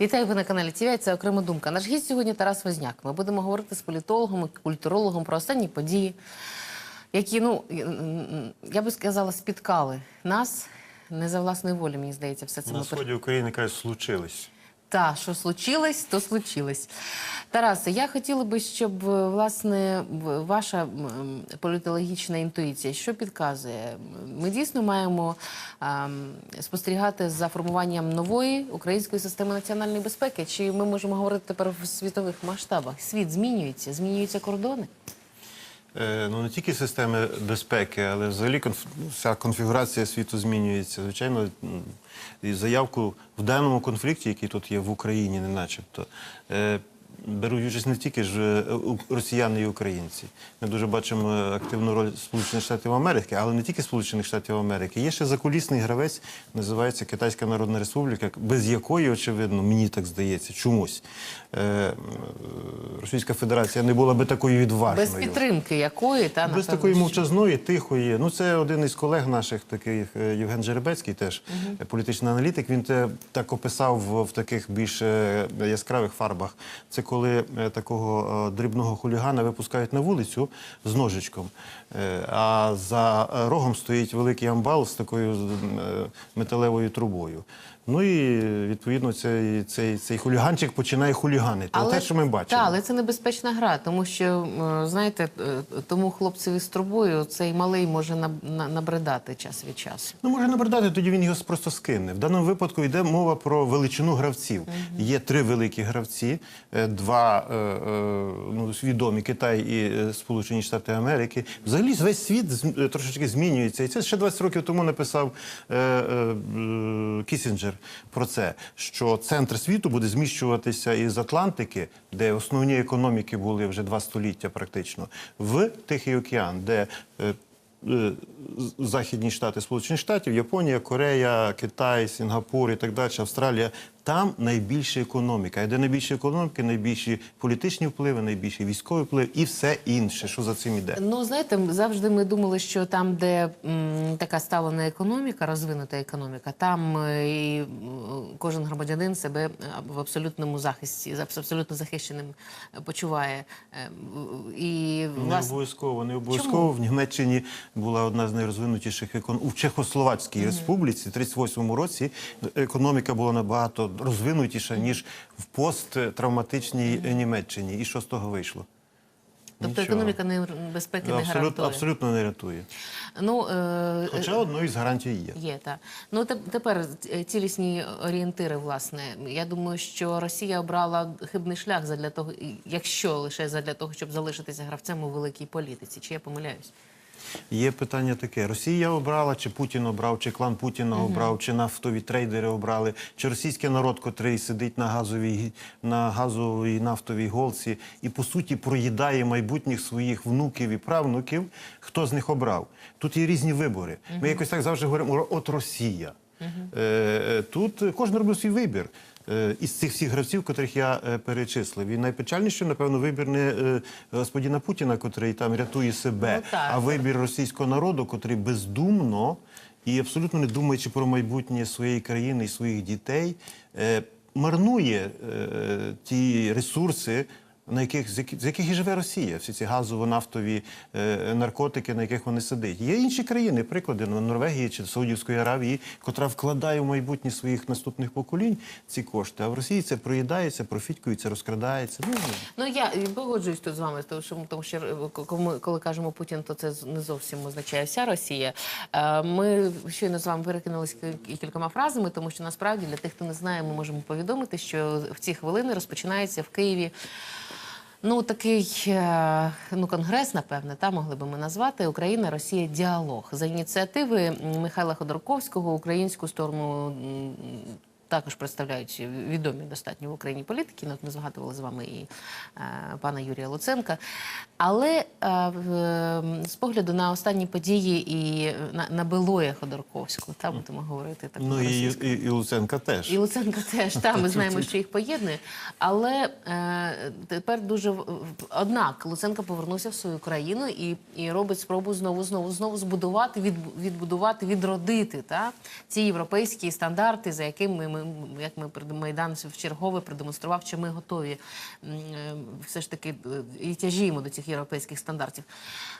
Вітаю ви на каналі ТІВІ, Це окрема думка. Наш гість сьогодні Тарас Возняк. Ми будемо говорити з політологом і культурологом про останні події, які, ну я би сказала, спіткали нас не за власної волі. Мені здається, все це На ми сході України кажуть, случилось. Та, що случилось, то случилось. Тарасе, я хотіла би, щоб е, власне ваша політологічна інтуїція, що підказує? Ми дійсно маємо ем, спостерігати за формуванням нової української системи національної безпеки? Чи ми можемо говорити тепер в світових масштабах? Світ змінюється, змінюються кордони? Е, Ну не тільки системи безпеки, але взагалі конф... вся конфігурація світу змінюється. Звичайно, і заявку в даному конфлікті, який тут є в Україні, не начебто. Е, Беруть участь не тільки ж е, росіяни і українці. Ми дуже бачимо активну роль Сполучених Штатів Америки, але не тільки Сполучених Штатів Америки. Є ще закулісний гравець, називається Китайська Народна Республіка, без якої, очевидно, мені так здається, чомусь е, Російська Федерація не була би такою відважною. Без підтримки якої та Без такої мовчазної, тихої. Ну, це один із колег наших, таких е, Євген Жеребецький, теж е, політичний аналітик. Він те так описав в, таких більш е, яскравих фарбах. Це коли е, такого е, дрібного хулігана випускають на вулицю з ножичком, е, а за рогом стоїть великий амбал з такою металевою трубою. Ну і відповідно цей, цей, цей хуліганчик починає хуліганити. Але... Те, що ми бачимо. Та, але це небезпечна гра, тому що знаєте, е, тому хлопцеві з трубою цей малий може наб- набридати час від часу. Ну, може набридати, тоді він його просто скине. В даному випадку йде мова про величину гравців. Є три великі гравці, е, два е, ну, відомі Китай і Сполучені Штати Америки. Взагалі весь світ трошечки змінюється. І це ще 20 років тому написав Кісінджер про це, що центр світу буде зміщуватися із Атлантики, де основні економіки були вже два століття практично, в Тихий океан, де е, е, західні штати Сполучених Штатів, Японія, Корея, Китай, Сінгапур і так далі, Австралія. Там найбільша економіка. Де найбільше економіки, найбільші політичні впливи, найбільший військовий вплив і все інше, що за цим іде. Ну знаєте, завжди ми думали, що там, де м, така сталена економіка, розвинута економіка, там е, і кожен громадянин себе е, в абсолютному захисті, абсолютно захищеним е, почуває. Е, І Не обов'язково, не обов'язково. В Німеччині була одна з найрозвинутіших екон... у Чехословацькій республіці. В 38-му році економіка була набагато розвинутіша ніж в посттравматичній Німеччині. І що з того вийшло? Тобто Нічого. економіка не безпеки не абсолютно, гарантує. абсолютно не рятує. Ну е, Хоча одною із гарантій є. Є так. Ну те- тепер е, цілісні орієнтири. Власне, я думаю, що Росія обрала хибний шлях задля того, якщо лише задля того, щоб залишитися гравцем у великій політиці. Чи я помиляюсь? Є питання таке: Росія обрала, чи Путін обрав, чи клан Путіна обрав, чи нафтові трейдери обрали, чи російський народ, котрий сидить на газовій на газовій нафтовій голці і по суті проїдає майбутніх своїх внуків і правнуків. Хто з них обрав? Тут є різні вибори. Ми якось так завжди говоримо от Росія. Е, е, Тут кожен робив свій вибір. Е, Із цих всіх гравців, котрих я е, перечислив, і найпечальніше, напевно, вибір не господіна Путіна, котрий там рятує себе, Ну, а вибір російського народу, котрий бездумно і абсолютно не думаючи про майбутнє своєї країни і своїх дітей, е, марнує е, ті ресурси. На яких з яких, і живе Росія, всі ці газово-нафтові е, наркотики, на яких вони сидять. Є інші країни, приклади ну, Норвегії чи Саудівської Аравії, котра вкладає в майбутнє своїх наступних поколінь ці кошти. А в Росії це проїдається, профіткується, розкрадається. Ну Ну я погоджуюсь тут з вами, тому що тому що е, коли коли кажемо Путін, то це не зовсім означає вся Росія. Е, Ми щойно з вами перекинулися кількома фразами, тому що насправді для тих, хто не знає, ми можемо повідомити, що в ці хвилини розпочинається в Києві. Ну, такий е, ну, конгрес, напевне, та могли би ми назвати Україна, Росія діалог за ініціативи Михайла Ходорковського, українську сторону також представляють відомі достатньо в Україні політики. От ми згадували з вами і е, пана Юрія Луценка. Але е, е, з погляду на останні події і на, на Белоя Ходорковського, та будемо говорити так. ну і, і, і Луценка теж. І Луценко теж там ми знаємо, що їх поєднує. Але е, тепер дуже однак Луценко повернувся в свою країну і, і робить спробу знову, знову, знову збудувати, від, відбудувати, відродити та ці європейські стандарти, за якими ми ми, як ми майдан в чергове продемонстрував, що ми готові е, все ж таки е, і тяжіємо до цих європейських стандартів.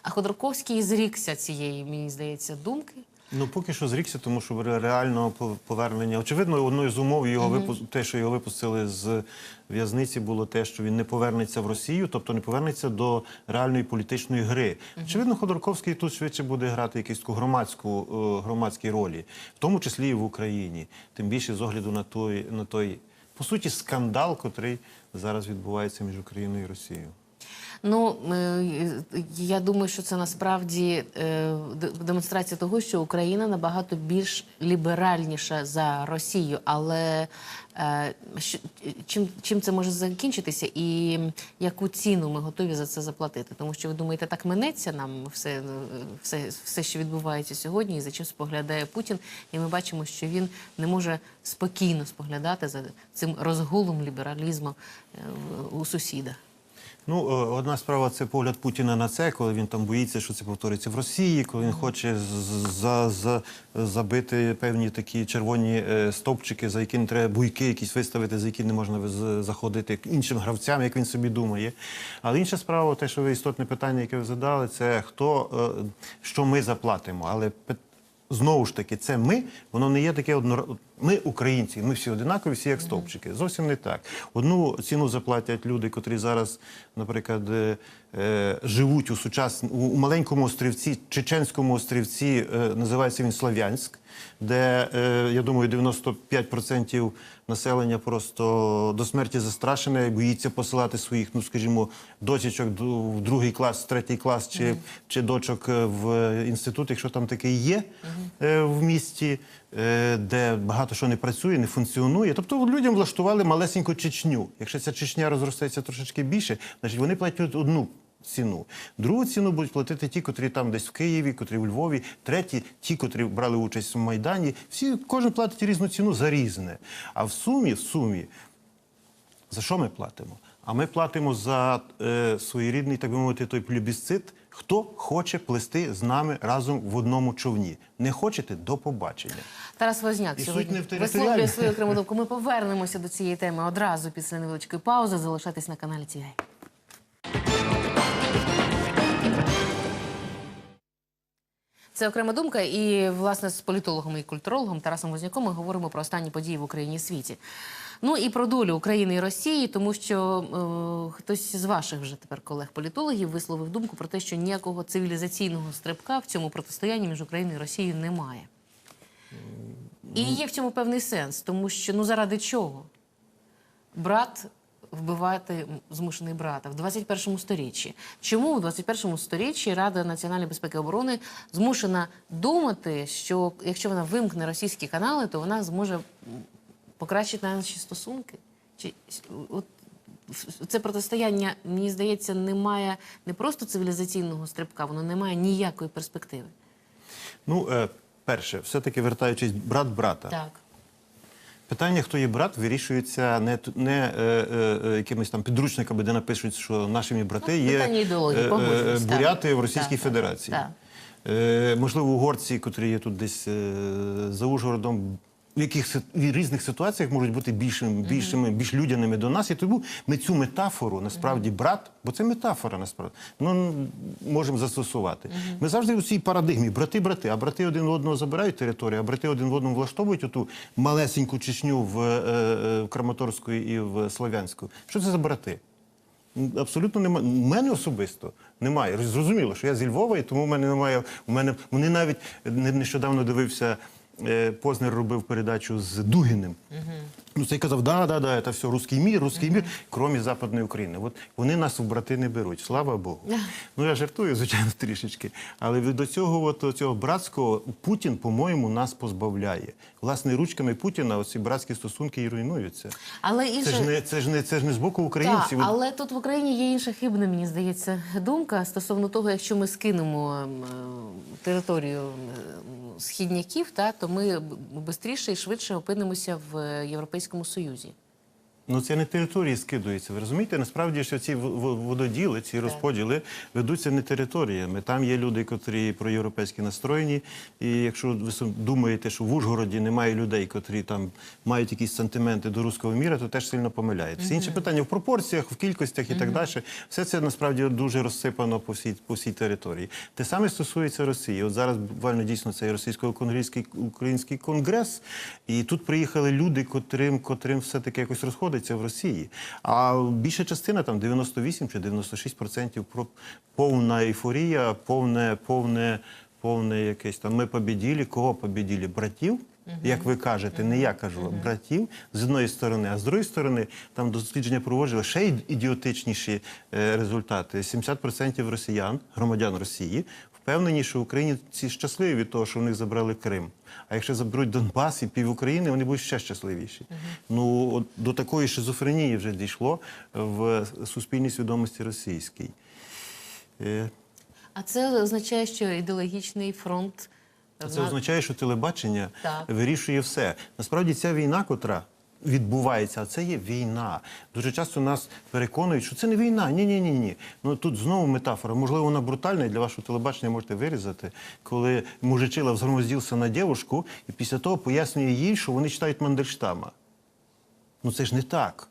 А Ходорковський зрікся цієї, мені здається, думки. Ну, поки що зрікся, тому що реального пов- повернення. Очевидно, одною з умов його випуск, те, що його випустили з в'язниці, було те, що він не повернеться в Росію, тобто не повернеться до реальної політичної гри. Очевидно, Ходорковський тут швидше буде грати якусь таку громадську е, громадській ролі, в тому числі і в Україні. Тим більше з огляду на той, на той по суті скандал, котрий зараз відбувається між Україною і Росією. Ну е, я думаю, що це насправді е, демонстрація того, що Україна набагато більш ліберальніша за Росію. Але е, чим, чим це може закінчитися, і яку ціну ми готові за це заплатити? Тому що ви думаєте, так минеться нам все, все, все, що відбувається сьогодні, і за чим споглядає Путін, і ми бачимо, що він не може спокійно споглядати за цим розгулом лібералізму у сусіда. Ну, е, одна справа це погляд Путіна на це, коли він там боїться, що це повториться в Росії, коли він хоче за, за, забити певні такі червоні е, стовпчики, за які не треба буйки якісь виставити, за які не можна заходити іншим гравцям, як він собі думає. Але інша справа, те, що ви істотне питання, яке ви задали, це хто е, що ми заплатимо. Але Знову ж таки, це ми, воно не є таке одно. Ми українці, ми всі одинакові, всі як стовпчики. Зовсім не так. Одну ціну заплатять люди, котрі зараз, наприклад, е, е, живуть у сучас... у, у маленькому острівці, чеченському острівці, е, називається він Слов'янськ, де, е, я думаю, 95% населення просто до смерті застрашене боїться посилати своїх, ну скажімо, дочечок в другий клас, третій клас чи, чи дочок е, в інститут, якщо там такий є е, в місті, де багато що не працює, не функціонує. Тобто людям влаштували малесеньку Чечню. Якщо ця Чечня розростеться трошечки більше, значить вони платять одну. Ціну. Другу ціну будуть платити ті, котрі там десь в Києві, котрі у Львові, треті, ті, котрі брали участь в Майдані. Всі, кожен платить різну ціну за різне. А в сумі, в сумі, за що ми платимо? А ми платимо за е, своєрідний, так би мовити, той плюбісцит. Хто хоче плести з нами разом в одному човні? Не хочете до побачення. Тарас Возняк І сьогодні в висловлює свою окрему думку. Ми повернемося до цієї теми одразу після невеличкої паузи. Залишайтесь на каналі ТІВІ. Це окрема думка, і власне з політологом і культурологом Тарасом Возняком ми говоримо про останні події в Україні і світі. Ну і про долю України і Росії, тому що е, хтось з ваших вже тепер колег-політологів висловив думку про те, що ніякого цивілізаційного стрибка в цьому протистоянні між Україною і Росією немає. І є в цьому певний сенс, тому що ну заради чого? Брат вбивати змушений брата в 21 сторіччі. Чому в 21 сторіччі Рада національної безпеки і оборони змушена думати, що якщо вона вимкне російські канали, то вона зможе покращити наші стосунки? Чи от це протистояння, мені здається, не має не просто цивілізаційного стрибка, воно не має ніякої перспективи. Ну, е, перше, все-таки вертаючись, брат брата. Так. Питання, хто є брат, вирішується не, не е, е, е, якимись там підручниками, де напишуть, що нашими брати Ну, є ідеології, е, е, буряти в Російській Так, так, Федерації. так. Е, можливо, угорці, котрі є тут десь е, за Ужгородом, в яких в різних ситуаціях можуть бути більшими, більшими, більш людяними до нас. І тому ми цю метафору насправді брат, бо це метафора насправді, ну можемо застосувати. Ми завжди у цій парадигмі брати-брати, а брати один в одного забирають територію, а брати один в одному влаштовують оту малесеньку Чечню в, е, е, в Краматорську і в Слов'янську. Що це за брати? Абсолютно немає. У мене особисто немає. Зрозуміло, що я зі Львова, і тому в мене немає. У мене вони навіть нещодавно дивився. Е, Познер робив передачу з Дугіним. Ну, цей казав, да, да, да, це все русський мір, русський мір, крім Западної України. От вони нас в брати не беруть, слава Богу. Ну я жартую, звичайно, трішечки. Але до цього, от, цього братського Путін, по-моєму, нас позбавляє. Власне, ручками Путіна оці братські стосунки і руйнуються. Але Це ж не це ж не це ж не з боку українців. От але тут в Україні є інша хибна, мені здається, думка стосовно того, якщо ми скинемо ем, е, територію ем, східняків, та, то ми швидше і швидше опинимося в е, Європейському Союзі. Ну це не території скидується. Ви розумієте? Насправді, що ці вододіли, ці розподіли ведуться не територіями. Там є люди, котрі проєвропейські настроєні. І якщо ви думаєте, що в Ужгороді немає людей, котрі там мають якісь сантименти до руського міра, то теж сильно помиляєтеся. Інше питання в пропорціях, в кількостях і так далі. Все це насправді дуже розсипано по всій по всій території. Те саме стосується Росії. От зараз буквально дійсно це російсько-український український конгрес, і тут приїхали люди, котрим, котрим все таки якось розходиться в Росії. А більша частина там 98 чи 96 процентів про повна ейфорія, повне, повне, повне якесь там. Ми побіділи. Кого побіділи? Братів. Як ви кажете, не я кажу, а братів з одної сторони, а з другої сторони, там дослідження проводили ще ідіотичніші е, результати. 70% росіян, громадян Росії, впевнені, що українці щасливі від того, що в них забрали Крим. А якщо заберуть Донбас і пів України, вони будуть ще щасливіші. Ну от до такої шизофренії вже дійшло в суспільній свідомості російській. Е, А це означає, що ідеологічний фронт Це означає, що телебачення Так. вирішує все. Насправді ця війна, котра відбувається, а це є війна. Дуже часто нас переконують, що це не війна. Ні, ні, ні, ні. Ну тут знову метафора. Можливо, вона брутальна і для вашого телебачення можете вирізати, коли мужичила взгромоздівся на дівушку і після того пояснює їй, що вони читають Мандельштама. Ну це ж не так.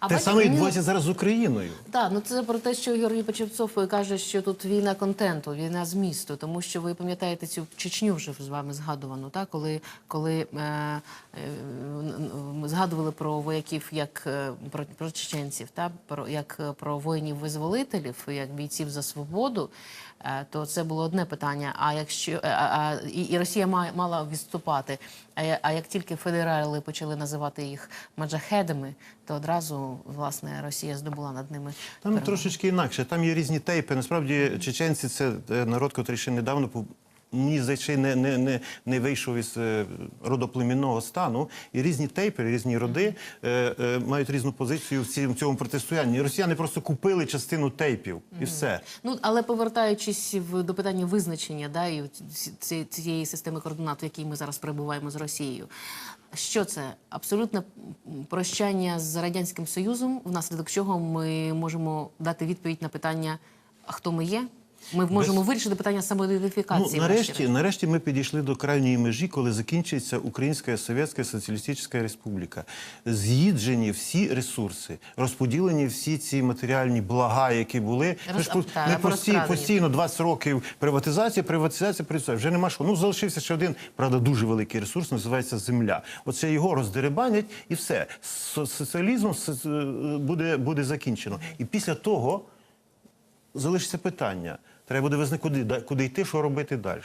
А Те саме відбувається зараз з Україною. Так, ну це про те, що Георгій Почевцов каже, що тут війна контенту, війна змісту, тому що ви пам'ятаєте цю Чечню вже з вами згадувану, так? коли, коли е, е, м, згадували про вояків як е, про, про чеченців, так? про як е, про воїнів-визволителів, як бійців за свободу. Е, То це було одне питання. А якщо е, а, а, і, і Росія має мала відступати. А, а як тільки федерали почали називати їх маджахедами, то одразу власне Росія здобула над ними Там перемогу. трошечки інакше. Там є різні тейпи. Насправді чеченці це е, народ, котрий ще недавно Мені здається, ще не, не, не, не вийшов із е, родоплемінного стану, і різні тейпи, різні роди е, е, мають різну позицію в цьому, в цьому протистоянні. Росіяни просто купили частину тейпів і все. Ну але повертаючись в до питання визначення, да і ці- ці- цієї системи координат, в якій ми зараз перебуваємо з Росією. Що це абсолютне прощання з радянським союзом, внаслідок чого ми можемо дати відповідь на питання, хто ми є? Ми можемо вирішити питання Ну, самоідентифікації. нарешті, нарешті ми підійшли до крайньої межі, коли закінчиться Українська Совєтська Соціалістична Республіка. З'їджені всі ресурси, розподілені всі ці матеріальні блага, які були. Роз- Ми ж та, ми постійно, постійно 20 років приватизація, приватизація, приватизація. Вже нема що. Ну залишився ще один, правда, дуже великий ресурс, називається земля. Оце його роздеребанять, і все. Со- Соціалізм с- буде, буде закінчено. І після того залишиться питання. Треба буде визнати, куди, куди йти, що робити далі.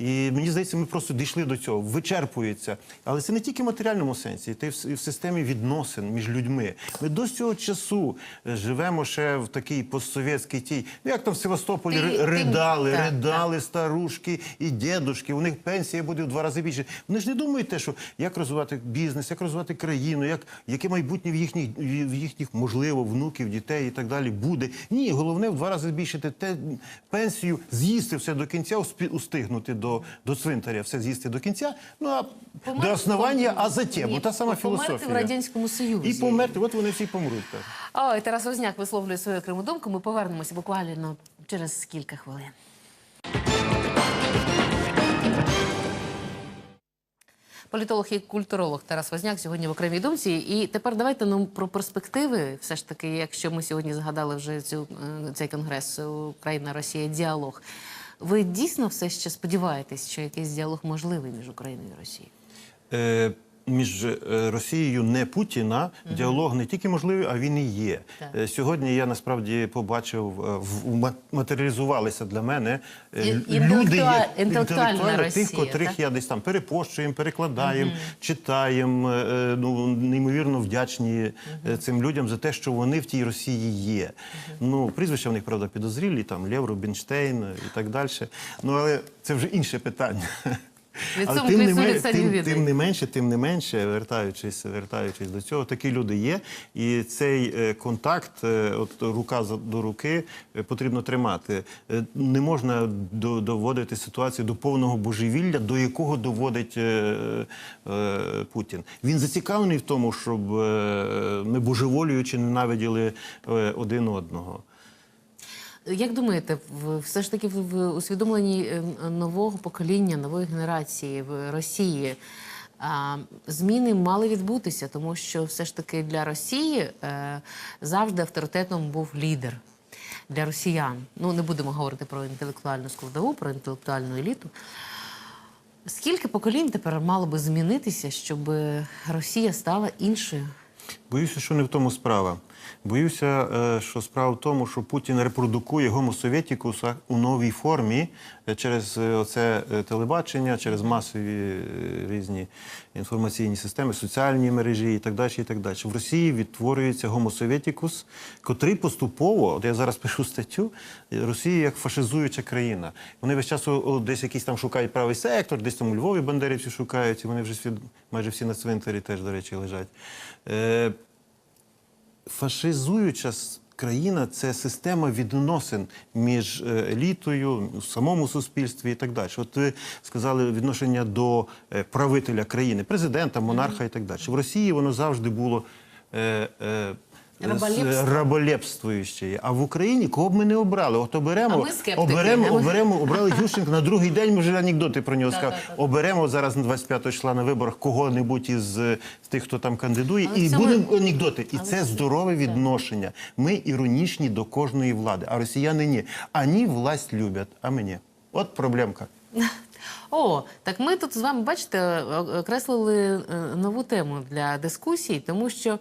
І мені здається, ми просто дійшли до цього, вичерпується. Але це не тільки в матеріальному сенсі, це і в, системі відносин між людьми. Ми до цього часу е, живемо ще в такій постсовєтській тій. Ну як там в Севастополі Ти- ри- ти- ридали, так, ридали старушки і дідушки. У них пенсія буде в два рази більше. Вони ж не думають те, що як розвивати бізнес, як розвивати країну, як, яке майбутнє в їхніх, в їхніх, можливо, внуків, дітей і так далі буде. Ні, головне в два рази збільшити те пенсію, з'їсти все до кінця, устигнути до, до цвинтаря, все з'їсти до кінця. Ну а Померти- до основання, а затем. Та сама померти філософія. в радянському союзі. І померти, от вони всі помруть. Так. Ой, Тарас Возняк висловлює свою окрему думку. Ми повернемося буквально через кілька хвилин. Політолог і культуролог Тарас Возняк сьогодні в окремій думці. І тепер давайте ну, про перспективи. Все ж таки, якщо ми сьогодні згадали вже цю, е, цей конгрес Україна, Росія, діалог. Ви дійсно все ще сподіваєтесь, що якийсь діалог можливий між Україною і Росією? Е, між е, Росією не Путіна діалог не тільки можливий, а він і є. Так. Е, Сьогодні я насправді побачив, е, матеріалізувалися для мене І- люди, є, інтелектуальна тих, котрих так? я десь там перепощуємо, перекладаємо, читаємо. е, е, Ну неймовірно вдячні е, цим людям за те, що вони в тій Росії є. Ну прізвища в них правда підозрілі, там Лев Рубінштейн і так далі. Ну але це вже інше питання. Від цьому тим не, тим, тим не менше, тим не менше, вертаючись, вертаючись до цього, такі люди є. І цей е, контакт, е, от рука до руки, е, потрібно тримати. Не можна до- доводити ситуацію до повного божевілля, до якого доводить Путін. Він зацікавлений в тому, щоб ми божеволюючи ненавиділи один одного. Як думаєте, все ж таки в усвідомленні е, нового покоління, нової генерації в Росії зміни мали відбутися, тому що все ж таки для Росії е, завжди авторитетом був лідер. Для росіян. Ну, не будемо говорити про інтелектуальну складову, про інтелектуальну еліту. Скільки поколінь тепер мало би змінитися, щоб Росія стала іншою? Боюся, що не в тому справа. Боюся, е, що справа в тому, що Путін репродукує гомо советікуса у новій формі е, через е, оце телебачення, через масові різні інформаційні системи, соціальні мережі і так далі. І так далі. В Росії відтворюється гомо советікус, котрий поступово, от я зараз пишу статтю, Росія як фашизуюча країна. Вони весь час десь якийсь там шукають правий сектор, десь там у Львові бандерівці шукають, і вони вже всі, майже всі на цвинтарі теж, до речі, лежать. Е, фашизуюча країна це система відносин між е, елітою, в самому суспільстві і так далі. От ви сказали відношення до е, правителя країни, президента, монарха і так далі. В Росії воно завжди було. Е, Раболепство. А в Україні кого б ми не обрали? От А оберемо, ми скептики. оберемо, А ми- оберемо, обрали Ющенка, на другий день ми вже анекдоти про нього сказали. Оберемо зараз на 25 числа на виборах кого-небудь із е, тих, хто там кандидує, Але і цьому- будемо анекдоти. І Але це здорове відношення. Ми іронічні до кожної влади, а росіяни ні. Ані власть люблять, а мені. От проблемка. О, так ми тут з вами, бачите, окреслили е, нову тему для дискусій, тому що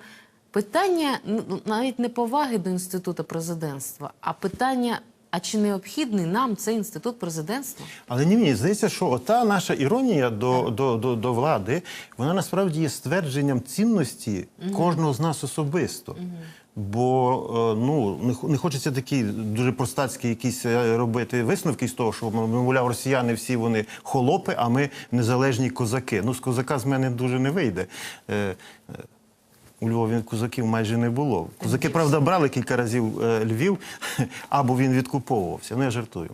питання навіть не поваги до інституту президентства, а питання: а чи необхідний нам цей інститут президентства? Але ні, мені здається, що ота наша іронія до, до, до, до влади, вона насправді є ствердженням цінності кожного з нас особисто. Бо е, ну не, хочеться такі дуже простацькі якісь е, робити висновки з того, що мовляв, росіяни всі вони холопи, а ми незалежні козаки. Ну, з козака з мене дуже не вийде. У Львові козаків майже не було. Козаки, правда, брали кілька разів е, Львів, або він відкуповувався. Ну, я жартую.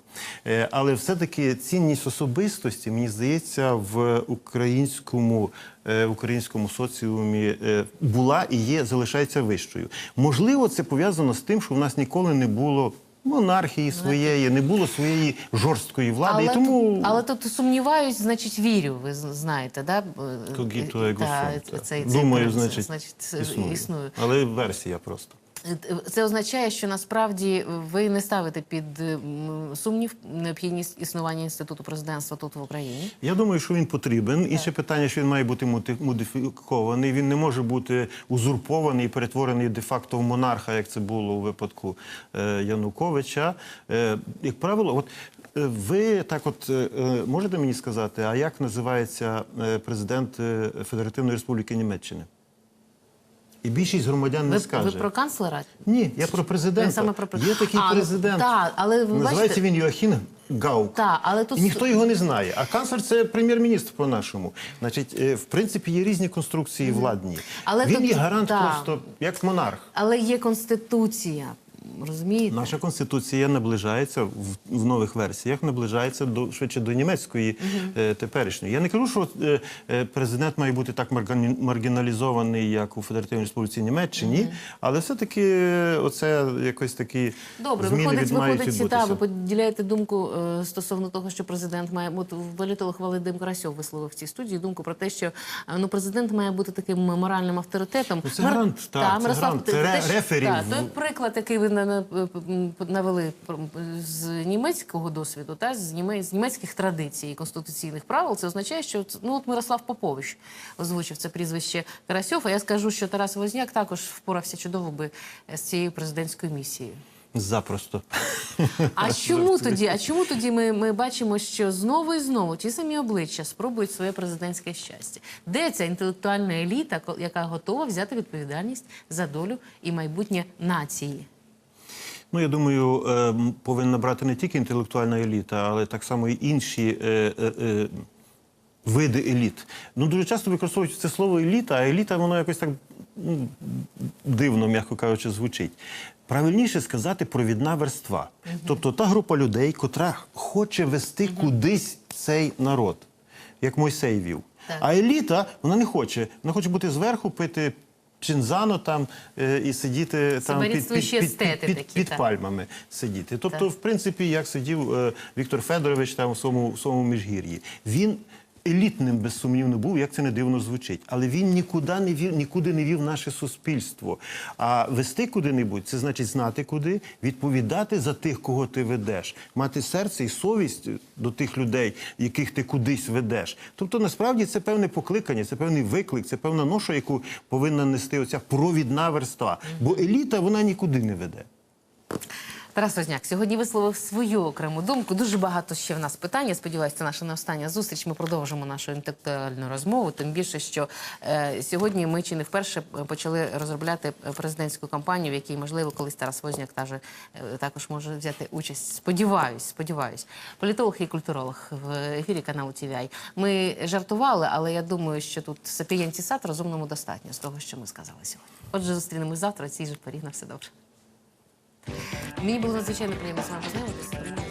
Е, але все-таки цінність особистості, мені здається, в українському, е, в українському соціумі була і є, залишається вищою. Можливо, це пов'язано з тим, що в нас ніколи не було. Монархії своєї, не було своєї жорсткої влади. і тому але тут сумніваюсь, значить вірю. Ви знаєте, да? Когіто его цей- цей Думаю, принцип, значить, значить існує. існує. Але версія просто. Це означає, що насправді ви не ставите під сумнів необхідність існування інституту президентства тут в Україні. Я думаю, що він потрібен. Інше питання, що він має бути модифікований. Він не може бути узурпований і перетворений де-факто в монарха, як це було у випадку е, Януковича. Е, як правило, от е, ви так, от можете мені сказати, а як називається президент Федеративної Республіки Німеччини? І більшість громадян не Ви, скаже. ви про канцлера? Ні, я про президента. Я саме про президента. Є такий А, ну, президент. Та, але ви Називається бачите- він Йоахін Гаук. Та, але тут І ніхто його не знає. А канцлер це прем'єр-міністр по-нашому. Значить, е, в принципі, є різні конструкції владні. Але він тут- є гарант та. просто як монарх. Але є конституція, розумієте? Наша конституція наближається в, в нових версіях, наближається до швидше до німецької е, теперішньої. Я не кажу, що е, е, президент має бути так маргіналізований, як у Федеративній Республіці Німеччині, але все-таки е, оце якось такі Добре, зміни виходить, виходить, відбутися. та, ви поділяєте думку е, стосовно того, що президент має бути політолог Валентин Карасьов висловив в цій студії думку про те, що е, ну президент має бути таким моральним авторитетом. Ну, це гарант, так, та, це Мирослав, гарант, це теж- рефері та, той приклад, який ви навели з німецького досвіду, та з німе- з німецьких традицій і конституційних правил, це означає, що ну от Мирослав Попович озвучив це прізвище Карасьов. А я скажу, що Тарас Возняк також впорався чудово би з цією президентською місією. Запросто. А чому тоді? А чому тоді ми, ми бачимо, що знову і знову ті самі обличчя спробують своє президентське щастя? Де ця інтелектуальна еліта, яка готова взяти відповідальність за долю і майбутнє нації? Ну, я думаю, е, повинна брати не тільки інтелектуальна еліта, але так само і інші е, е, е, види еліт. Ну дуже часто використовують це слово еліта, а еліта воно якось так ну, дивно, м'яко кажучи, звучить. Правильніше сказати провідна верства. Тобто та група людей, котра хоче вести кудись цей народ, як Мойсей вів. Так. А еліта вона не хоче. Вона хоче бути зверху, пити чинзано там е, і сидіти там під, під, під, під, під, такі, під пальмами сидіти. Тобто, в принципі, як сидів е, Віктор Федорович там у своєму, в своєму міжгір'ї. Він елітним безсумнівно був, як це не дивно звучить. Але він нікуди не вів, нікуди не вів наше суспільство. А вести куди-небудь це значить знати куди, відповідати за тих, кого ти ведеш, мати серце і совість до тих людей, яких ти кудись ведеш. Тобто, насправді це певне покликання, це певний виклик, це певна ноша, яку повинна нести оця провідна верства. Бо еліта вона нікуди не веде. Тарас Возняк сьогодні висловив свою окрему думку. Дуже багато ще в нас питань. Я сподіваюся, це наша не остання зустріч. Ми продовжимо нашу інтелектуальну розмову. Тим більше, що е, сьогодні ми чи не вперше почали розробляти президентську кампанію, в якій можливо колись Тарас Возняк таже, е, також може взяти участь. Сподіваюсь, сподіваюсь. Політолог і культуролог в ефірі каналу TVI. Ми жартували, але я думаю, що тут сапієнці сад розумному достатньо з того, що ми сказали сьогодні. Отже, зустрінемось завтра. Цій же порі на все добре. Мені було надзвичайно приємно з вами познайомитися.